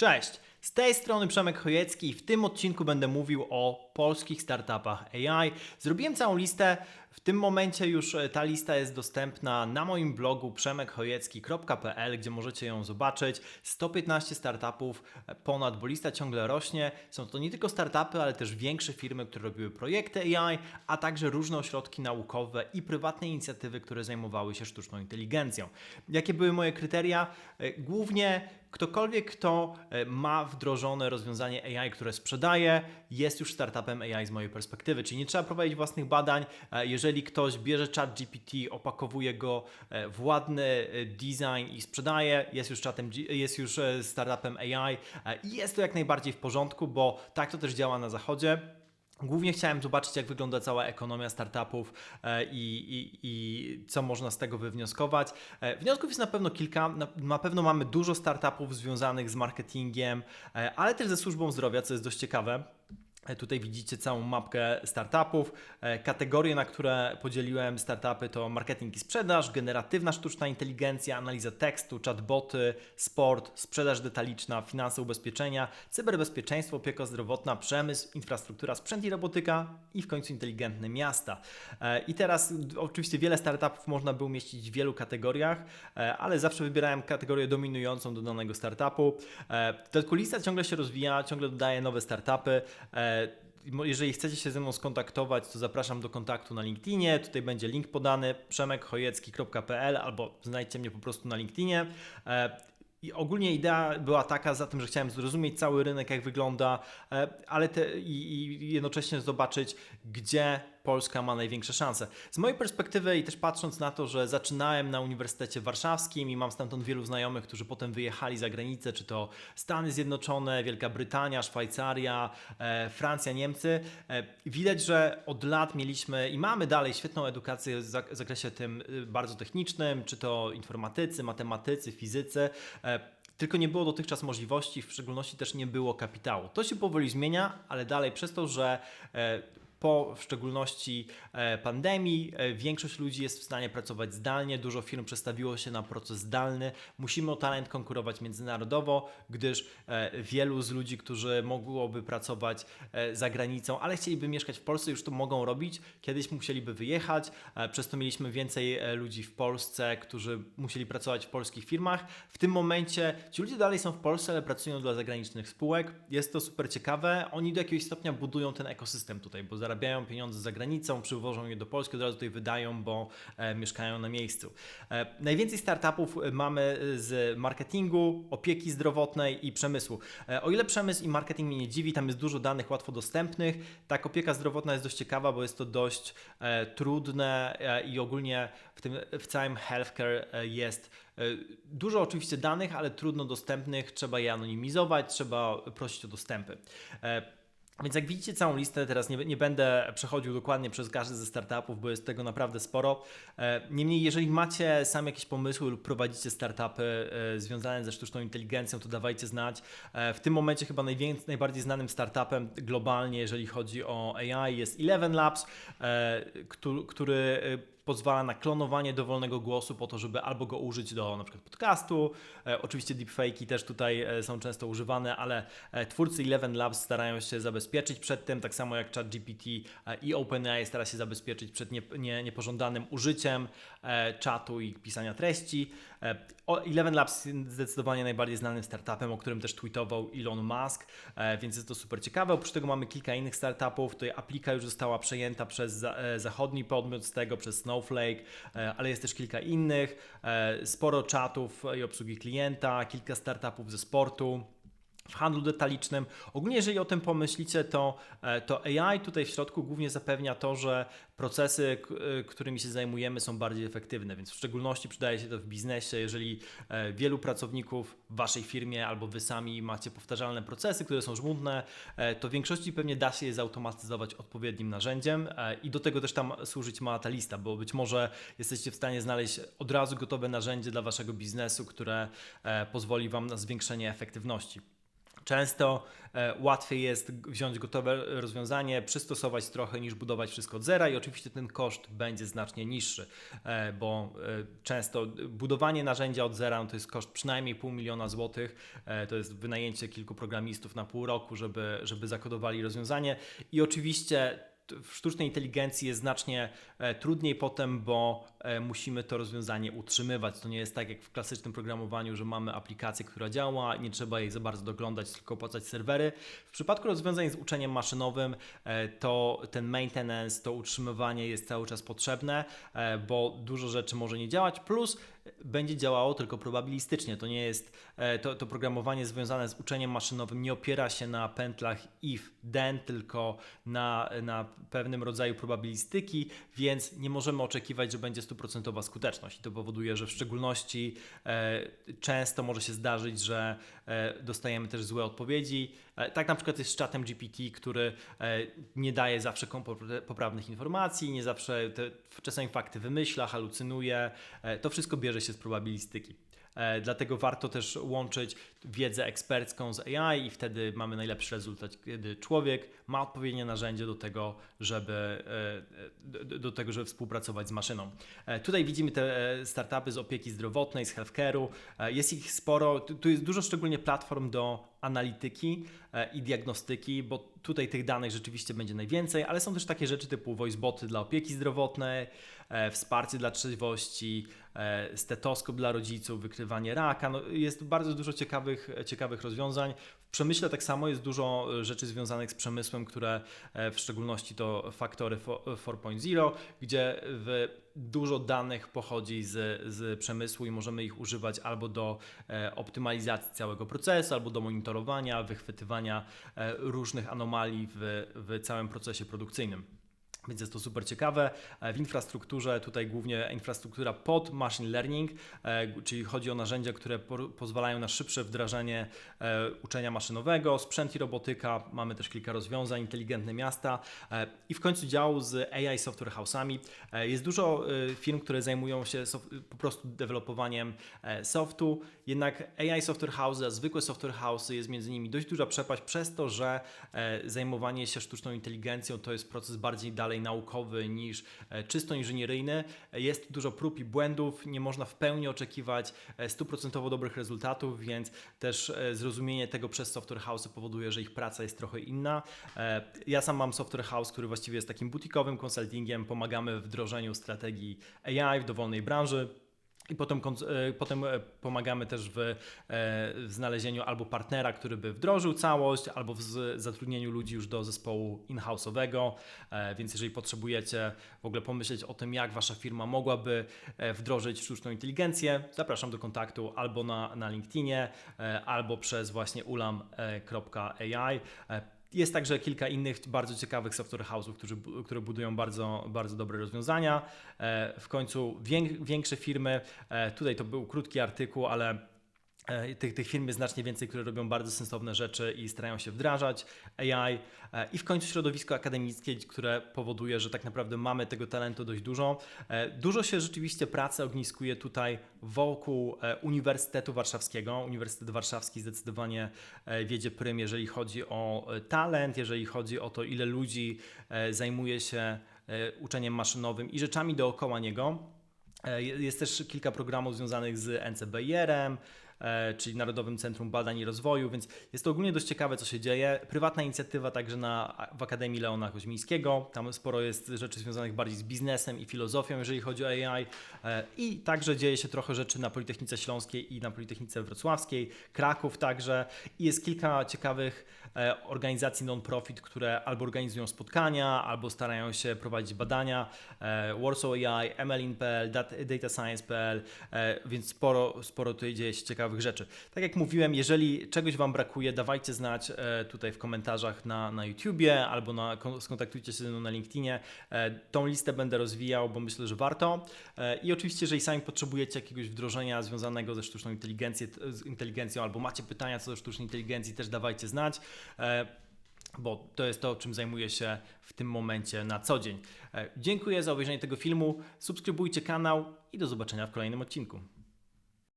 Cześć! Z tej strony Przemek Chojecki i w tym odcinku będę mówił o polskich startupach AI. Zrobiłem całą listę. W tym momencie już e, ta lista jest dostępna na moim blogu przemekchojecki.pl, gdzie możecie ją zobaczyć. 115 startupów e, ponad, bo lista ciągle rośnie. Są to nie tylko startupy, ale też większe firmy, które robiły projekty AI, a także różne ośrodki naukowe i prywatne inicjatywy, które zajmowały się sztuczną inteligencją. Jakie były moje kryteria? E, Głównie ktokolwiek, kto e, ma wdrożone rozwiązanie AI, które sprzedaje, jest już startupem AI z mojej perspektywy. Czyli nie trzeba prowadzić własnych badań. E, Jeżeli ktoś bierze chat GPT, opakowuje go e, w ładny design i sprzedaje, jest już, chatem, jest już startupem AI i jest to jak najbardziej w porządku, bo tak to też działa na zachodzie. Głównie chciałem zobaczyć, jak wygląda cała ekonomia startupów e, i, i, i co można z tego wywnioskować. E, Wniosków jest na pewno kilka. Na, na pewno mamy dużo startupów związanych z marketingiem, e, ale też ze służbą zdrowia, co jest dość ciekawe. E, Tutaj widzicie całą mapkę startupów. E, Kategorie, na które podzieliłem startupy to marketing i sprzedaż, generatywna sztuczna inteligencja, analiza tekstu, chatboty, sport, sprzedaż detaliczna, finanse, ubezpieczenia, cyberbezpieczeństwo, opieka zdrowotna, przemysł, infrastruktura, sprzęt i robotyka i w końcu inteligentne miasta. E, I teraz oczywiście wiele startupów można by umieścić w wielu kategoriach, ale zawsze wybierałem kategorię dominującą do danego startupu. Tylko lista ciągle się rozwija, ciągle dodaję nowe startupy. Jeżeli chcecie się ze mną skontaktować, to zapraszam do kontaktu na LinkedInie. Tutaj będzie link podany przemekchojecki.pl albo znajdźcie mnie po prostu na LinkedInie. E, I ogólnie idea była taka za tym, że chciałem zrozumieć cały rynek, jak wygląda, e, ale te, i, i jednocześnie zobaczyć, gdzie Polska ma największe szanse. Z mojej perspektywy i też patrząc na to, że zaczynałem na Uniwersytecie Warszawskim i mam stamtąd wielu znajomych, którzy potem wyjechali za granicę, czy to Stany Zjednoczone, Wielka Brytania, Szwajcaria, e, Francja, Niemcy, e, widać, że od lat mieliśmy i mamy dalej świetną edukację w zak- zakresie tym y, bardzo technicznym, czy to informatycy, matematycy, fizycy. E, tylko nie było dotychczas możliwości, w szczególności też nie było kapitału. To się powoli zmienia, ale dalej przez to, że e, po w szczególności e, pandemii e, większość ludzi jest w stanie pracować zdalnie, dużo firm przestawiło się na proces zdalny. Musimy o talent konkurować międzynarodowo, gdyż e, wielu z ludzi, którzy mogłoby pracować za granicą, ale chcieliby mieszkać w Polsce, już to mogą robić. Kiedyś musieliby wyjechać, przez to mieliśmy więcej ludzi w Polsce, którzy musieli pracować w polskich firmach. W tym momencie ci ludzie dalej są w Polsce, ale pracują dla zagranicznych spółek. Jest to super ciekawe. Oni do jakiegoś stopnia budują ten ekosystem tutaj, bo zarabiają pieniądze za granicą, przywożą je do Polski, od razu tutaj wydają, bo e, mieszkają na miejscu. E, najwięcej startupów e, mamy z marketingu, opieki zdrowotnej i przemysłu. O ile przemysł i marketing mnie nie dziwi, tam jest dużo danych łatwo dostępnych, tak opieka zdrowotna jest dość ciekawa, bo jest to dość trudne i ogólnie w tym w całym healthcare jest dużo oczywiście danych, ale trudno dostępnych, trzeba je anonimizować, trzeba prosić o dostępy. Więc jak widzicie całą listę, teraz nie, nie będę przechodził dokładnie przez każdy ze startupów, bo jest tego naprawdę sporo. E, Niemniej, jeżeli macie sam jakieś pomysły lub prowadzicie startupy e, związane ze sztuczną inteligencją, to dawajcie znać. E, W tym momencie chyba najbardziej znanym startupem globalnie, jeżeli chodzi o AI, jest Eleven Labs, któ- który pozwala na klonowanie dowolnego głosu po to, żeby albo go użyć do na przykład podcastu. E, oczywiście deepfake'i też tutaj e, są często używane, ale e, twórcy Eleven Labs starają się zabezpieczyć przed tym, tak samo jak ChatGPT i OpenAI stara się zabezpieczyć przed nie, nie, niepożądanym użyciem czatu i pisania treści. Eleven Labs zdecydowanie najbardziej znanym startupem, o którym też tweetował Elon Musk, więc jest to super ciekawe. Oprócz tego mamy kilka innych startupów. Tutaj aplika już została przejęta przez za, zachodni podmiot z tego, przez Snowflake, e, ale jest też kilka innych. E, sporo czatów i obsługi klienta, kilka startupów ze sportu w handlu detalicznym. Ogólnie, jeżeli o tym pomyślicie, to, e, to AI tutaj w środku głównie zapewnia to, że procesy, e, którymi się zajmujemy, są bardziej efektywne, więc w szczególności przydaje się to w biznesie, jeżeli e, wielu pracowników w waszej firmie albo wy sami macie powtarzalne procesy, które są żmudne, to w większości pewnie da się je zautomatyzować odpowiednim narzędziem i do tego też tam służyć ma ta lista, bo być może jesteście w stanie znaleźć od razu gotowe narzędzie dla waszego biznesu, które pozwoli wam na zwiększenie efektywności. Często e, łatwiej jest wziąć gotowe rozwiązanie, przystosować trochę niż budować wszystko od zera i oczywiście ten koszt będzie znacznie niższy, e, bo e, często budowanie narzędzia od zera no to jest koszt przynajmniej pół miliona złotych, to jest wynajęcie kilku programistów na pół roku, żeby, żeby zakodowali rozwiązanie. I oczywiście w sztucznej inteligencji jest znacznie trudniej potem, bo musimy to rozwiązanie utrzymywać. To nie jest tak jak w klasycznym programowaniu, że mamy aplikację, która działa, nie trzeba jej za bardzo doglądać, tylko opłacać serwery. W przypadku rozwiązań z uczeniem maszynowym, e, to ten maintenance, to utrzymywanie jest cały czas potrzebne, e, bo dużo rzeczy może nie działać, plus będzie działało tylko probabilistycznie. To nie jest, e, to, to programowanie związane z uczeniem maszynowym nie opiera się na pętlach if, then, tylko na, na pewnym rodzaju probabilistyki, więc nie możemy oczekiwać, że będzie stuprocentowa skuteczność. I to powoduje, że w szczególności e, często może się zdarzyć, że e, dostajemy też złe odpowiedzi. E, tak na przykład jest z czatem GPT, który nie daje zawsze poprawnych informacji, nie zawsze te czasami fakty wymyśla, halucynuje. To wszystko bierze się z probabilistyki. E, Dlatego warto też łączyć wiedzę ekspercką z AI i wtedy mamy najlepszy rezultat, kiedy człowiek ma odpowiednie narzędzie do tego, żeby, e, do, do tego, żeby współpracować z maszyną. E, Tutaj widzimy te e, startupy z opieki zdrowotnej, z healthcare'u. E, Jest ich sporo. Tu jest dużo szczególnie platform do analityki e, i diagnostyki, bo tutaj tych danych rzeczywiście będzie najwięcej, ale są też takie rzeczy typu voiceboty dla opieki zdrowotnej, e, wsparcie dla trzeźwości, e, stetoskop dla rodziców, wykrywanie raka. No, jest bardzo dużo ciekawych, ciekawych rozwiązań. W przemyśle tak samo jest dużo rzeczy związanych z przemysłem, które w szczególności to faktory fo- 4.0, gdzie w dużo danych pochodzi z, z przemysłu i możemy ich używać albo do e, optymalizacji całego procesu, albo do monitorowania, wychwytywania e, różnych anomalii w, w całym procesie produkcyjnym. Więc jest to super ciekawe. E, W infrastrukturze, tutaj głównie infrastruktura pod machine learning, e, czyli chodzi o narzędzia, które po, pozwalają na szybsze wdrażanie e, uczenia maszynowego, sprzęt i robotyka. Mamy też kilka rozwiązań, inteligentne miasta i w końcu dział z AI Software House'ami. Jest dużo firm, które zajmują się po prostu dewelopowaniem softu, jednak AI Software House, a zwykłe software house'y jest między nimi dość duża przepaść przez to, że zajmowanie się sztuczną inteligencją to jest proces bardziej dalej naukowy niż e, czysto inżynieryjny. Jest dużo prób i błędów, nie można w pełni oczekiwać e, stuprocentowo dobrych rezultatów, więc też e, zrozumienie tego przez software house powoduje, że ich praca jest trochę inna. Ja sam mam software house, który właściwie jest takim butikowym konsultingiem, pomagamy w wdrożeniu strategii AI w dowolnej branży. I potem, e, potem e, pomagamy też w, e, w znalezieniu albo partnera, który by wdrożył całość, albo w zatrudnieniu ludzi już do zespołu in-house'owego. Więc jeżeli potrzebujecie w ogóle pomyśleć o tym, jak wasza firma mogłaby wdrożyć sztuczną inteligencję, zapraszam do kontaktu albo na, na LinkedInie, albo przez właśnie ulam.ai. Jest także kilka innych bardzo ciekawych software house'ów, którzy, które budują bardzo, bardzo dobre rozwiązania. E, W końcu wię- większe firmy, e, tutaj to był krótki artykuł, ale tych, tych firm jest znacznie więcej, które robią bardzo sensowne rzeczy i starają się wdrażać AI. E, I w końcu środowisko akademickie, które powoduje, że tak naprawdę mamy tego talentu dość dużo. E, Dużo się rzeczywiście pracy ogniskuje tutaj wokół e, Uniwersytetu Warszawskiego. Uniwersytet Warszawski zdecydowanie e, wiedzie prym, jeżeli chodzi o e, talent, jeżeli chodzi o to, ile ludzi e, zajmuje się e, uczeniem maszynowym i rzeczami dookoła niego. E, je- Jest też kilka programów związanych z NCBR-em, e, czyli Narodowym Centrum Badań i Rozwoju, więc jest to ogólnie dość ciekawe, co się dzieje. Prywatna inicjatywa także na, w Akademii Leona Koźmińskiego. Tam sporo jest rzeczy związanych bardziej z biznesem i filozofią, jeżeli chodzi o AI. E, I także dzieje się trochę rzeczy na Politechnice Śląskiej i na Politechnice Wrocławskiej, Kraków także. I jest kilka ciekawych e, organizacji non-profit, które albo organizują spotkania, albo starają się prowadzić badania. E, Warsaw AI, MLIN.pl, Dat- datascience.pl, e, więc sporo, sporo tutaj dzieje się ciekawych rzeczy. Tak jak mówiłem, jeżeli czegoś Wam brakuje, dawajcie znać e, tutaj w komentarzach na, na YouTubie albo na, kon- skontaktujcie się ze mną na LinkedInie. E, Tą listę będę rozwijał, bo myślę, że warto. E, I oczywiście, jeżeli sami potrzebujecie jakiegoś wdrożenia związanego ze sztuczną inteligencją, inteligencją albo macie pytania co do sztucznej inteligencji, też dawajcie znać. Bo to jest to, czym zajmuję się w tym momencie na co dzień. Dziękuję za obejrzenie tego filmu, subskrybujcie kanał i do zobaczenia w kolejnym odcinku.